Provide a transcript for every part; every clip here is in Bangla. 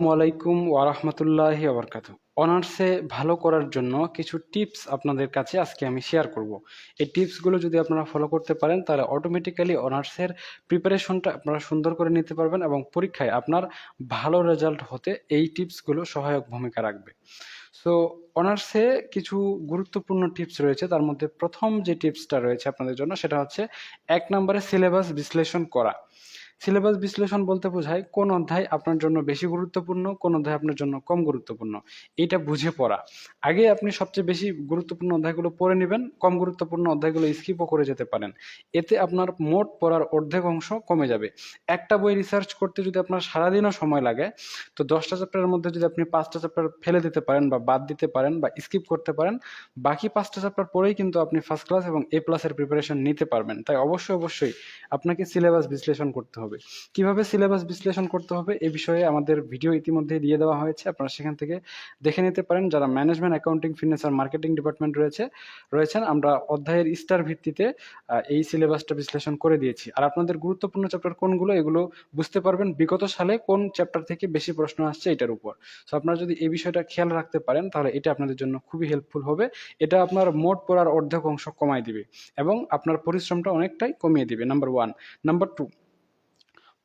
ওয়ালাইকুম ওয়ারাহমাতুল্লাহি ওবরকাত অনার্সে ভালো করার জন্য কিছু টিপস আপনাদের কাছে আজকে আমি শেয়ার করব। এই টিপসগুলো যদি আপনারা ফলো করতে পারেন, তাহলে অটোমেটিক্যালি অনার্সের প্রিপারেশনটা আপনারা সুন্দর করে নিতে পারবেন এবং পরীক্ষায় আপনার ভালো রেজাল্ট হতে এই টিপসগুলো সহায়ক ভূমিকা রাখবে। সো অনার্সে কিছু গুরুত্বপূর্ণ টিপস রয়েছে। তার মধ্যে প্রথম যে টিপসটা রয়েছে আপনাদের জন্য, সেটা হচ্ছে এক নম্বরে সিলেবাস বিশ্লেষণ করা। সিলেবাস বিশ্লেষণ বলতে বোঝায় কোন অধ্যায় আপনার জন্য বেশি গুরুত্বপূর্ণ, কোন অধ্যায় আপনার জন্য কম গুরুত্বপূর্ণ। এটা বুঝে পড়া। আগে আপনি সবচেয়ে বেশি গুরুত্বপূর্ণ অধ্যায়গুলো পড়ে নেবেন, কম গুরুত্বপূর্ণ অধ্যায়গুলো স্কিপও করে যেতে পারেন। এতে আপনার মোট পড়ার অর্ধেক অংশ কমে যাবে। একটা বই রিসার্চ করতে যদি আপনার সারাদিনও সময় লাগে, তো দশটা চ্যাপ্টারের মধ্যে যদি আপনি পাঁচটা চ্যাপ্টার ফেলে দিতে পারেন বা বাদ দিতে পারেন বা স্কিপ করতে পারেন, বাকি পাঁচটা চ্যাপ্টার পরেই কিন্তু আপনি ফার্স্ট ক্লাস এবং এ প্লাসের প্রিপারেশন নিতে পারবেন। তাই অবশ্যই অবশ্যই আপনাকে সিলেবাস বিশ্লেষণ করতে হবে। কীভাবে সিলেবাস বিশ্লেষণ করতে হবে এ বিষয়ে আমাদের ভিডিও ইতিমধ্যে দিয়ে দেওয়া হয়েছে। আপনারা সেখান থেকে দেখে নিতে পারেন। যারা ম্যানেজমেন্ট, অ্যাকাউন্টিং ফিনান্স আর মার্কেটিং ডিপার্টমেন্ট রয়েছে, রয়েছেন, আমরা অধ্যায়ের স্টার ভিত্তিতে এই সিলেবাসটা বিশ্লেষণ করে দিয়েছি। আর আপনাদের গুরুত্বপূর্ণ চ্যাপ্টার কোনগুলো, এগুলো বুঝতে পারবেন বিগত সালে কোন চ্যাপ্টার থেকে বেশি প্রশ্ন আসছে এটার উপর। সো আপনারা যদি এই বিষয়টা খেয়াল রাখতে পারেন, তাহলে এটা আপনাদের জন্য খুবই হেল্পফুল হবে। এটা আপনার মোট পড়ার অর্ধেক অংশ কমায় দিবে এবং আপনার পরিশ্রমটা অনেকটাই কমিয়ে দিবে নাম্বার ওয়ান নাম্বার টু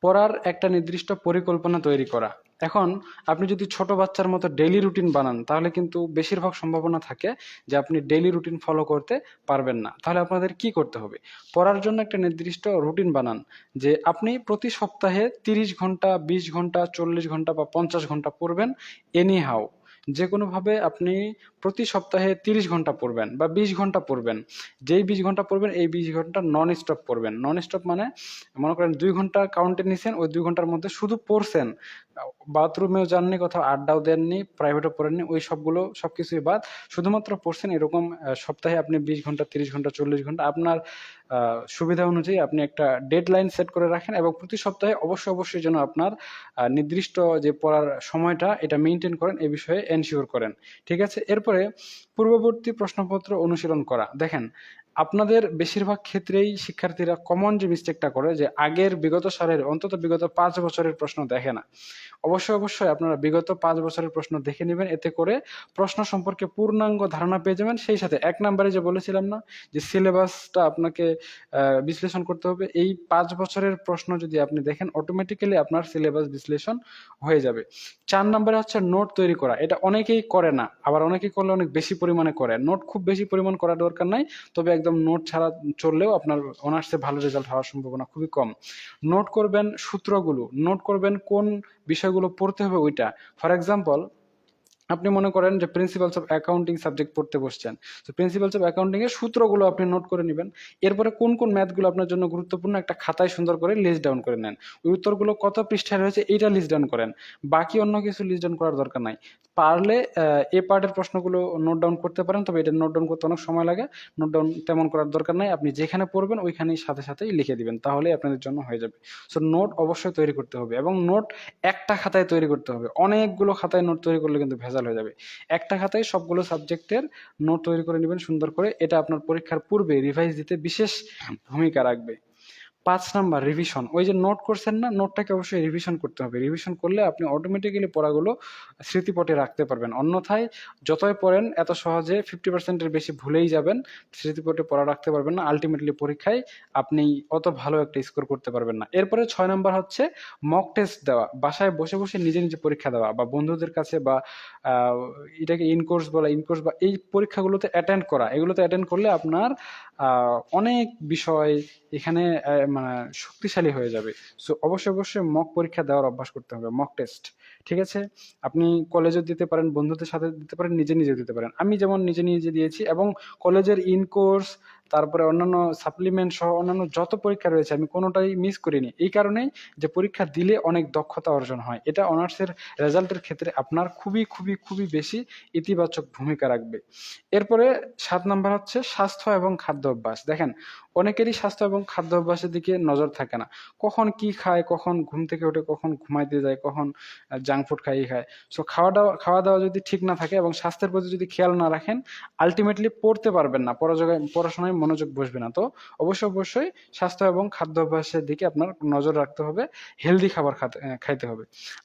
পড়ার একটা নির্দিষ্ট পরিকল্পনা তৈরি করা। এখন আপনি যদি ছোট বাচ্চার মতো ডেইলি রুটিন বানান, তাহলে কিন্তু বেশিরভাগ সম্ভাবনা থাকে যে আপনি ডেলি রুটিন ফলো করতে পারবেন না। তাহলে আপনাদের কি করতে হবে? পড়ার জন্য একটা নির্দিষ্ট রুটিন বানান, যে আপনি প্রতি সপ্তাহে তিরিশ ঘণ্টা, বিশ ঘণ্টা, চল্লিশ ঘণ্টা বা পঞ্চাশ ঘণ্টা পড়বেন এনি হাউ যে কোনোভাবে আপনি প্রতি সপ্তাহে তিরিশ ঘণ্টা পড়বেন বা বিশ ঘণ্টা পড়বেন। যেই বিশ ঘণ্টা পড়বেন, এই বিশ ঘণ্টা নন স্টপ পড়বেন। নন স্টপ মানে মনে করেন দুই ঘণ্টা কাউন্টে নিছেন, ওই দুই ঘণ্টার মধ্যে শুধু পড়ছেন। বাথরুমেও যাননি, কোথাও আড্ডাও দেননি প্রাইভেটও পড়েননি, ওই সবগুলো সব কিছুই বাদ। শুধুমাত্র পড়ছেন এরকম সপ্তাহে আপনি বিশ ঘণ্টা, তিরিশ ঘণ্টা, চল্লিশ ঘণ্টা, আপনার সুবিধা অনুযায়ী আপনি একটা ডেড লাইন সেট করে রাখেন এবং প্রতি সপ্তাহে অবশ্যই অবশ্যই যেন আপনার নির্দিষ্ট যে পড়ার সময়টা এটা মেনটেন করেন, এ বিষয়ে এনশিওর করেন। ঠিক আছে? এরপরে পূর্ববর্তী প্রশ্নপত্র অনুশীলন করা। দেখেন আপনাদের বেশিরভাগ ক্ষেত্রেই শিক্ষার্থীরা কমন যে মিস্টেকটা করে যে আগের বিগত সালের, অন্তত বিগত পাঁচ বছরের প্রশ্ন দেখে না। অবশ্যই অবশ্যই আপনারা বিগত পাঁচ বছরের প্রশ্ন দেখে নেবেন, এতে করে প্রশ্ন সম্পর্কে পূর্ণাঙ্গ ধারণা পেয়ে যাবেন। সেই সাথে এক নম্বরে যে বলেছিলাম না, যে সিলেবাসটা আপনাকে বিশ্লেষণ করতে হবে, এই পাঁচ বছরের প্রশ্ন যদি আপনি দেখেন অটোমেটিক্যালি আপনার সিলেবাস বিশ্লেষণ হয়ে যাবে। চার নম্বরে হচ্ছে নোট তৈরি করা। এটা অনেকেই করে না, আবার অনেকেই করলে অনেক বেশি পরিমাণে করে। নোট খুব বেশি পরিমাণ করা দরকার নাই, তবে একদম নোট ছাড়া চললেও আপনার অনার্সে ভালো রেজাল্ট হওয়ার সম্ভাবনা খুবই কম। নোট করবেন সূত্রগুলো, নোট করবেন কোন বিষয়গুলো পড়তে হবে ওইটা। ফর এক্সাম্পল আপনি মনে করেন যে প্রিন্সিপালস অফ অ্যাকাউন্টিং সাবজেক্ট পড়তে বসছেন। তো প্রিন্সিপালস অফ অ্যাকাউন্টিং এর সূত্রগুলো আপনি নোট করে নেবেন। এরপরে কোন কোন ম্যাথগুলো আপনার জন্য গুরুত্বপূর্ণ একটা খাতায় সুন্দর করে লিস্ট ডাউন করে নেন। ওই উত্তরগুলো কত পৃষ্ঠায় রয়েছে এইটা লিস্ট ডাউন করেন। বাকি অন্য কিছু লিস্ট ডাউন করার দরকার নাই। পারলে এ পার্টের প্রশ্নগুলো নোট ডাউন করতে পারেন, তবে এটা নোট ডাউন করতে অনেক সময় লাগে। নোট ডাউন তেমন করার দরকার নাই। আপনি যেখানে পড়বেন, ওইখানেই সাথে সাথেই লিখে দিবেন। তাহলেই আপনাদের জন্য হয়ে যাবে। সো নোট অবশ্যই তৈরি করতে হবে এবং নোট একটা খাতায় তৈরি করতে হবে। অনেকগুলো খাতায় নোট তৈরি করলে কিন্তু ভেজাল হয়ে যাবে। একটা খাতায় সবগুলো সাবজেক্টের নোট তৈরি করে নেবেন সুন্দর করে। এটা আপনার পরীক্ষার পূর্বে রিভাইজ দিতে বিশেষ ভূমিকা রাখবে। পাঁচ নাম্বার রিভিশন ওই যে নোট করছেন না নোটটাকে অবশ্যই রিভিশন করতে হবে। রিভিশন করলে আপনি অটোমেটিক্যালি পড়াগুলো স্মৃতিপটে রাখতে পারবেন। অন্যথায় যতই পড়েন, এত সহজে ফিফটি পার্সেন্টের বেশি ভুলেই যাবেন। স্মৃতিপটে পড়া রাখতে পারবেন না। আলটিমেটলি পরীক্ষায় আপনি অত ভালো একটা স্কোর করতে পারবেন না। এরপরে ছয় নাম্বার হচ্ছে মক টেস্ট দেওয়া। বাসায় বসে বসে নিজে নিজে পরীক্ষা দেওয়া বা বন্ধুদের কাছে বা এটাকে ইনকোর্স বলা ইনকোর্স বা এই পরীক্ষাগুলোতে অ্যাটেন্ড করা। এগুলোতে অ্যাটেন্ড করলে আপনার অনেক বিষয় এখানে মানে শক্তিশালী হয়ে যাবে। সো অবশ্যই অবশ্যই মক পরীক্ষা দেওয়ার অভ্যাস করতে হবে মক টেস্ট ঠিক আছে? আপনি কলেজে দিতে পারেন, বন্ধুদের সাথে দিতে পারেন, নিজে নিজে দিতে পারেন। আমি যেমন নিজে নিজে দিয়েছি এবং কলেজের ইন কোর্স তারপরে অন্যান্য সাপ্লিমেন্ট সহ অন্যান্য যত পরীক্ষা রয়েছে, আমি কোনোটাই মিস করিনি। এই কারণেই যে পরীক্ষা দিলে অনেক দক্ষতা অর্জন হয়। এটা অনার্সের রেজাল্টের ক্ষেত্রে আপনার খুবই খুবই খুবই বেশি ইতিবাচক ভূমিকা রাখবে। এরপরে সাত নাম্বার হচ্ছে স্বাস্থ্য এবং খাদ্য অভ্যাস। দেখেন, অনেকেরই স্বাস্থ্য এবং খাদ্য অভ্যাসের দিকে নজর থাকে না। কখন কি খায়, কখন ঘুম থেকে উঠে, কখন ঘুমাইতে যায়, কখন জাঙ্ক ফুড খাইয়ে খায়। সো খাওয়া দাওয়া খাওয়া দাওয়া যদি ঠিক না থাকে এবং স্বাস্থ্যের প্রতি যদি খেয়াল না রাখেন আলটিমেটলি পড়তে পারবেন না। পড়াশোনায় পড়াশোনায় মনোযোগ বসবে না। তো অবশ্যই অবশ্যই স্বাস্থ্য এবং খাদ্যাভ্যাসের দিকে আপনার নজর রাখতে হবে হেলদি খাবার খাইতে হবে।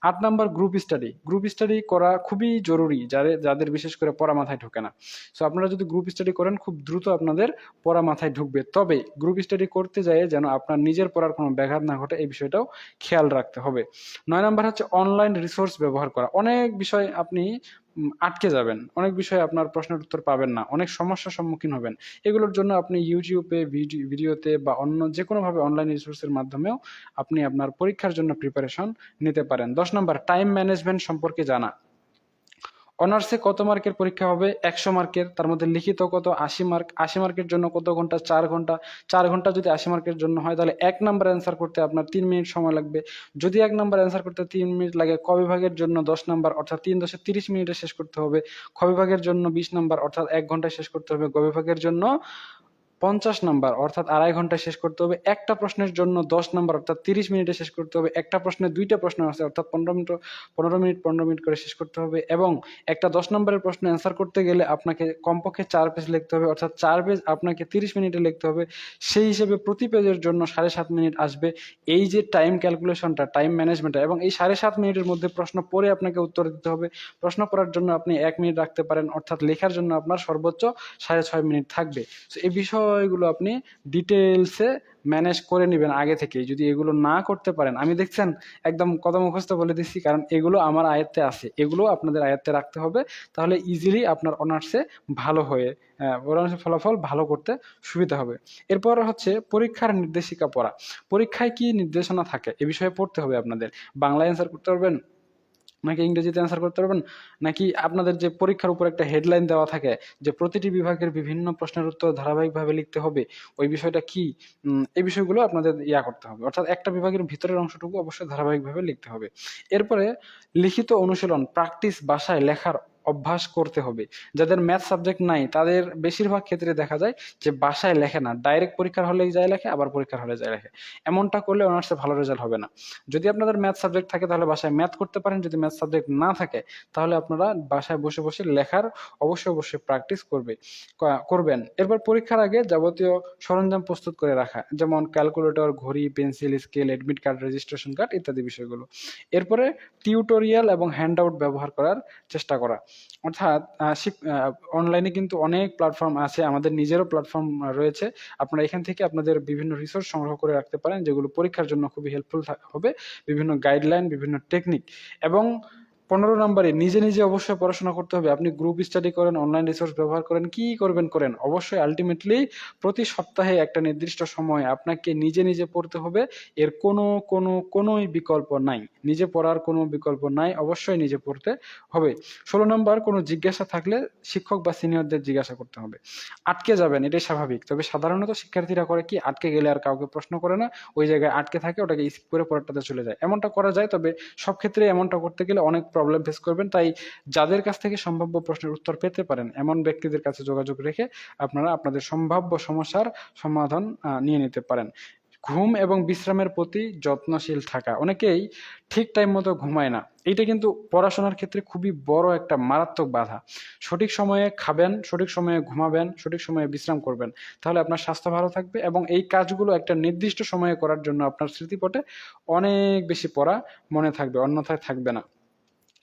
আট number group study group study করা খুবই জরুরি যাদের যাদের বিশেষ করে পড়া মাথায় ঢোকে না। সো আপনারা যদি গ্রুপ স্টাডি করেন, খুব দ্রুত আপনাদের পড়া মাথায় ঢুকবে। তবে গ্রুপ স্টাডি করতে যায় যেন আপনার নিজের পড়ার কোনো ব্যাঘাত না ঘটে, এই বিষয়টাও খেয়াল রাখতে হবে। নয় নাম্বার হচ্ছে অনলাইন রিসোর্স ব্যবহার করা। অনেক বিষয় আপনি আটকে যাবেন। অনেক বিষয়ে আপনার প্রশ্নের উত্তর পাবেন না। অনেক সমস্যার সম্মুখীন হবেন। এগুলোর জন্য আপনি ইউটিউবে ভিডিও ভিডিওতে বা অন্য যে কোনোভাবে অনলাইন রিসোর্সের মাধ্যমেও আপনি আপনার পরীক্ষার জন্য প্রিপারেশন নিতে পারেন। দশ নম্বর টাইম ম্যানেজমেন্ট সম্পর্কে জানা। অনার্সে কত মার্কের পরীক্ষা হবে? একশো মার্কের। তার মধ্যে লিখিত কত? আশি মার্ক। আশি মার্কের জন্য কত ঘণ্টা? চার ঘণ্টা। চার ঘণ্টা যদি আশি মার্কের জন্য হয়, তাহলে এক নাম্বার অ্যান্সার করতে আপনার তিন মিনিট সময় লাগবে। যদি এক নাম্বার অ্যান্সার করতে তিন মিনিট লাগে, ক বিভাগের জন্য দশ নাম্বার, অর্থাৎ তিন দশে তিরিশ মিনিটে শেষ করতে হবে। খ বিভাগের জন্য বিশ নাম্বার, অর্থাৎ এক ঘন্টায় শেষ করতে হবে। গ বিভাগের জন্য পঞ্চাশ নাম্বার, অর্থাৎ আড়াই ঘন্টায় শেষ করতে হবে, একটা প্রশ্নের জন্য দশ নাম্বার, অর্থাৎ তিরিশ মিনিটে শেষ করতে হবে, একটা প্রশ্নে দুইটা প্রশ্ন আছে, অর্থাৎ পনেরো মিনিট পনেরো মিনিট পনেরো মিনিট করে শেষ করতে হবে, এবং একটা দশ নম্বরের প্রশ্ন অ্যান্সার করতে গেলে আপনাকে কমপক্ষে চার পেজ লিখতে হবে, অর্থাৎ চার পেজ আপনাকে তিরিশ মিনিটে লিখতে হবে, সেই হিসেবে প্রতি পেজের জন্য সাড়ে সাত মিনিট আসবে, এই যে টাইম ক্যালকুলেশনটা টাইম ম্যানেজমেন্টটা এবং এই সাড়ে সাত মিনিটের মধ্যে প্রশ্ন পড়ে আপনাকে উত্তর দিতে হবে, প্রশ্ন পড়ার জন্য আপনি এক মিনিট রাখতে পারেন, অর্থাৎ লেখার জন্য আপনার সর্বোচ্চ সাড়ে ছয় মিনিট থাকবে তো এই বিষয়গুলো আপনি ডিটেলসে ম্যানেজ করে নেবেন আগে থেকে যদি এগুলো না করতে পারেন, আমি দেখছেন একদম কত মুখস্থ বলে দিচ্ছি কারণ এগুলো আমার আয়ত্তে আছে, এগুলো আপনাদের আয়ত্তে রাখতে হবে, তাহলে ইজিলি আপনার অনার্সে ভালো হয়ে অনার্সের ফলাফল ভালো করতে সুবিধা হবে। এরপর হচ্ছে পরীক্ষার নির্দেশিকা পড়া। পরীক্ষায় কি নির্দেশনা থাকে? এ বিষয়ে পড়তে হবে আপনাদের। বাংলায় অ্যান্সার করতে পারবেন? নাকি ইংরেজিতে অ্যান্সার করতে পারবেন? নাকি আপনাদের যে পরীক্ষার উপর একটা হেডলাইন দেওয়া থাকে, যে প্রতিটি বিভাগের বিভিন্ন প্রশ্নের উত্তর ধারাবাহিকভাবে লিখতে হবে, ওই বিষয়টা কি? এই বিষয়গুলো আপনাদের ইয়া করতে হবে। অর্থাৎ একটা বিভাগের ভিতরের অংশটুকু অবশ্যই ধারাবাহিকভাবে লিখতে হবে। এরপরে লিখিত অনুশীলন প্র্যাকটিস বাসায় লেখার অভ্যাস করতে হবে। যাদের ম্যাথ সাবজেক্ট নাই, তাদের বেশিরভাগ ক্ষেত্রে দেখা যায় যে বাসায় লেখে না। ডাইরেক্ট পরীক্ষার হলে যায় লেখে, আবার পরীক্ষার হলে যায় লেখে। এমনটা করলে অনার্সে ভালো রেজাল্ট হবে না। যদি আপনাদের ম্যাথ সাবজেক্ট থাকে, তাহলে বাসায় ম্যাথ করতে পারেন। যদি ম্যাথ সাবজেক্ট না থাকে, তাহলে আপনারা বাসায় বসে বসে লেখার অবশ্যই অবশ্যই প্র্যাকটিস করবে করবেন। এরপর পরীক্ষার আগে যাবতীয় সরঞ্জাম প্রস্তুত করে রাখা, যেমন ক্যালকুলেটর ঘড়ি pencil scale admit card registration card ইত্যাদি বিষয়গুলো। এরপরে টিউটোরিয়াল এবং হ্যান্ডআউট ব্যবহার করার চেষ্টা করা। অর্থাৎ অনলাইনে কিন্তু অনেক প্ল্যাটফর্ম আছে, আমাদের নিজেরও প্ল্যাটফর্ম রয়েছে। আপনারা এখান থেকে আপনাদের বিভিন্ন রিসোর্স সংগ্রহ করে রাখতে পারেন, যেগুলো পরীক্ষার জন্য খুবই হেল্পফুল হবে। বিভিন্ন গাইডলাইন বিভিন্ন টেকনিক এবং পনেরো নম্বরে, নিজে নিজে অবশ্যই পড়াশোনা করতে হবে। আপনি গ্রুপ স্টাডি করেন অনলাইন রিসোর্স ব্যবহার করেন, কি করবেন করেন? অবশ্যই আলটিমেটলি প্রতি সপ্তাহে একটা নির্দিষ্ট সময় আপনাকে নিজে নিজে পড়তে হবে। এর কোনো কোনো, কোনোই বিকল্প নাই। নিজে পড়ার কোনো বিকল্প নাই, অবশ্যই নিজে পড়তে হবে। ষোলো নম্বর, কোনো জিজ্ঞাসা থাকলে শিক্ষক বা সিনিয়রদের জিজ্ঞাসা করতে হবে। আটকে যাবেন, এটাই স্বাভাবিক। তবে সাধারণত শিক্ষার্থীরা করে কি, আটকে গেলে আর কাউকে প্রশ্ন করে না, ওই জায়গায় আটকে থাকে, ওটাকে স্কিপ করে পরেরটাতে চলে যায়। এমনটা করা যায়, তবে সব ক্ষেত্রে এমনটা করতে গেলে অনেক প্রবলেম ফেস করবেন। তাই যাদের কাছ থেকে সম্ভাব্য প্রশ্নের উত্তর পেতে পারেন, এমন ব্যক্তিদের কাছে যোগাযোগ রেখে আপনারা আপনাদের সম্ভাব্য সমস্যার সমাধান নিয়ে নিতে পারেন। ঘুম এবং বিশ্রামের প্রতি যত্নশীল থাকা। অনেকেই ঠিক টাইম মতো ঘুমায় না। এইটা কিন্তু পড়াশোনার ক্ষেত্রে খুবই বড় একটা মারাত্মক বাধা। সঠিক সময়ে খাবেন, সঠিক সময়ে ঘুমাবেন, সঠিক সময়ে বিশ্রাম করবেন। তাহলে আপনার স্বাস্থ্য ভালো থাকবে এবং এই কাজগুলো একটা নির্দিষ্ট সময়ে করার জন্য আপনার স্মৃতিপটে অনেক বেশি পড়া মনে থাকবে, অন্যথায় থাকবে না।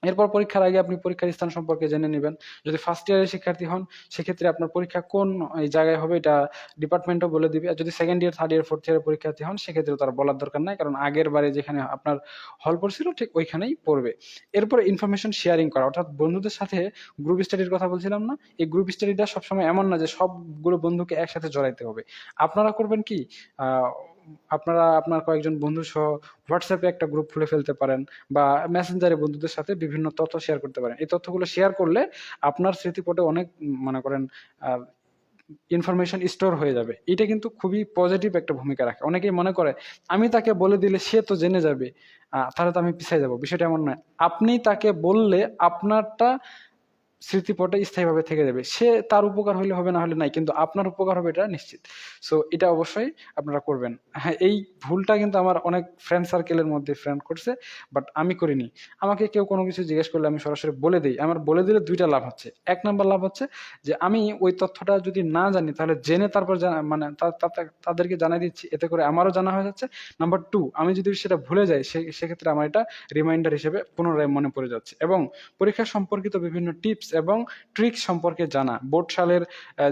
এরপর পরীক্ষার আগে আপনি পরীক্ষার স্থান সম্পর্কে জেনে নেবেন। যদি ফার্স্ট ইয়ারের শিক্ষার্থী হন, সেক্ষেত্রে আপনার পরীক্ষা কোন জায়গায় হবে এটা ডিপার্টমেন্টও বলে দিবে। আর যদি second year third year fourth ইয়ারের পরীক্ষার্থী হন সেক্ষেত্রে তার বলার দরকার নাই। কারণ আগের বারে যেখানে আপনার হল পড়ছিল, ঠিক ওইখানেই পড়বে। এরপর ইনফরমেশন শেয়ারিং করা। অর্থাৎ বন্ধুদের সাথে গ্রুপ স্টাডির কথা বলছিলাম না, এই গ্রুপ স্টাডিটা সবসময় এমন না যে সবগুলো বন্ধুকে একসাথে জড়াইতে হবে। আপনারা করবেন কি? আপনারা আপনার কয়েকজন বন্ধু সহ হোয়াটসঅ্যাপে একটা গ্রুপ খুলে ফেলতে পারেন বা মেসেঞ্জারে বন্ধুদের সাথে বিভিন্ন তথ্য শেয়ার করতে পারেন। এই তথ্যগুলো শেয়ার করলে আপনার স্মৃতিপটে অনেক মনে করেন ইনফরমেশন স্টোর হয়ে যাবে। এটা কিন্তু খুবই পজিটিভ একটা ভূমিকা রাখে। অনেকেই মনে করে, আমি তাকে বলে দিলে সে তো জেনে যাবে তাহলে তো আমি পিছিয়ে যাব। বিষয়টা এমন নয়। আপনি তাকে বললে আপনারটা স্মৃতিপটে স্থায়ীভাবে থেকে যাবে। সে তার উপকার হলে হবে, না হলে নাই, কিন্তু আপনার উপকার হবে এটা নিশ্চিত। সো এটা অবশ্যই আপনারা করবেন। হ্যাঁ এই ভুলটা কিন্তু আমার অনেক ফ্রেন্ড সার্কেলের মধ্যে ফ্রেন্ড করছে বাট আমি করিনি। আমাকে কেউ কোনো কিছু জিজ্ঞেস করলে আমি সরাসরি বলে দিই। আমার বলে দিলে দুইটা লাভ হচ্ছে। এক নম্বর লাভ হচ্ছে যে, আমি ওই তথ্যটা যদি না জানি, তাহলে জেনে তারপর মানে তাদেরকে জানাই দিচ্ছি। এতে করে আমারও জানা হয়ে যাচ্ছে। নাম্বার টু আমি যদি সেটা ভুলে যাই সেক্ষেত্রে আমার এটা রিমাইন্ডার হিসেবে পুনরায় মনে পড়ে যাচ্ছে। এবং পরীক্ষা সম্পর্কিত বিভিন্ন টিপস এবং ট্রিক্স সম্পর্কে জানা। বোর্ড সালের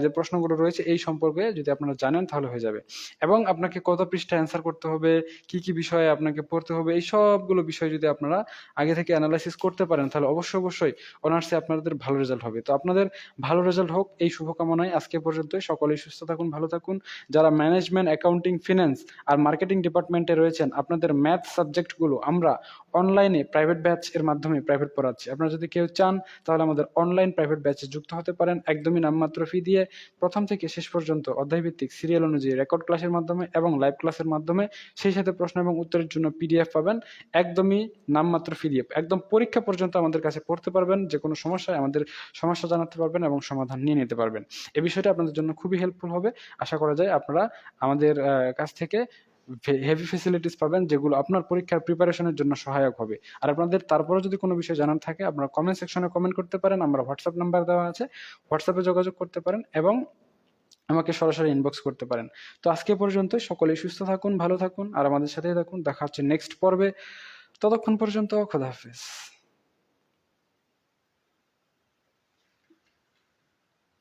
যে প্রশ্নগুলো রয়েছে, এই সম্পর্কে যদি আপনারা জানেন তাহলে হয়ে যাবে। এবং আপনাকে কত পৃষ্ঠা অ্যান্সার করতে হবে, কি কি বিষয়ে আপনাকে পড়তে হবে, এই সবগুলো বিষয় যদি আপনারা আগে থেকে অ্যানালাইসিস করতে পারেন, তাহলে অবশ্যই অবশ্যই অনার্সে আপনাদের ভালো রেজাল্ট হবে। তো আপনাদের ভালো রেজাল্ট হোক, এই শুভকামনায় আজকে পর্যন্তই। সকলেই সুস্থ থাকুন, ভালো থাকুন। যারা ম্যানেজমেন্ট অ্যাকাউন্টিং ফিন্যান্স আর মার্কেটিং ডিপার্টমেন্টে রয়েছেন, আপনাদের ম্যাথ সাবজেক্টগুলো আমরা অনলাইনে প্রাইভেট ব্যাচ এর মাধ্যমে প্রাইভেট পড়াচ্ছি। আপনারা যদি কেউ চান, তাহলে আমাদের অনলাইন প্রাইভেট ব্যাচে যুক্ত হতে পারেন। একদমই নামমাত্র ফি দিয়ে প্রথম থেকে শেষ পর্যন্ত অধ্যায়ভিত্তিক সিরিয়াল অনুযায়ী রেকর্ড ক্লাসের মাধ্যমে এবং লাইভ ক্লাসের মাধ্যমে সেই সাথে প্রশ্ন এবং উত্তরের জন্য পিডিএফ পাবেন। একদমই নামমাত্র ফি দিয়ে একদম পরীক্ষা পর্যন্ত আমাদের কাছে পড়তে পারবেন। যে কোনো সমস্যায় আমাদের সমস্যা জানাতে পারবেন এবং সমাধান নিয়ে নিতে পারবেন। এ বিষয়টা আপনাদের জন্য খুবই হেল্পফুল হবে। আশা করা যায় আপনারা আমাদের কাছ থেকে হেভি ফেসিলিটিস পাবেন যেগুলো আপনার পরীক্ষার প্রিপারেশনের জন্য সহায়ক হবে। আর আপনাদের তারপরে যদি কোনো বিষয় জানার থাকে, আপনারা কমেন্ট সেকশনে কমেন্ট করতে পারেন, আমরা হোয়াটসঅ্যাপ নাম্বার দেওয়া আছে। হোয়াটসঅ্যাপে যোগাযোগ করতে পারেন এবং আমাকে সরাসরি ইনবক্স করতে পারেন। তো আজকে পর্যন্ত সকলেই সুস্থ থাকুন, ভালো থাকুন, আর আমাদের সাথেই থাকুন। দেখা হচ্ছে নেক্সট পর্বে। ততক্ষণ পর্যন্ত খোদা হাফেজ।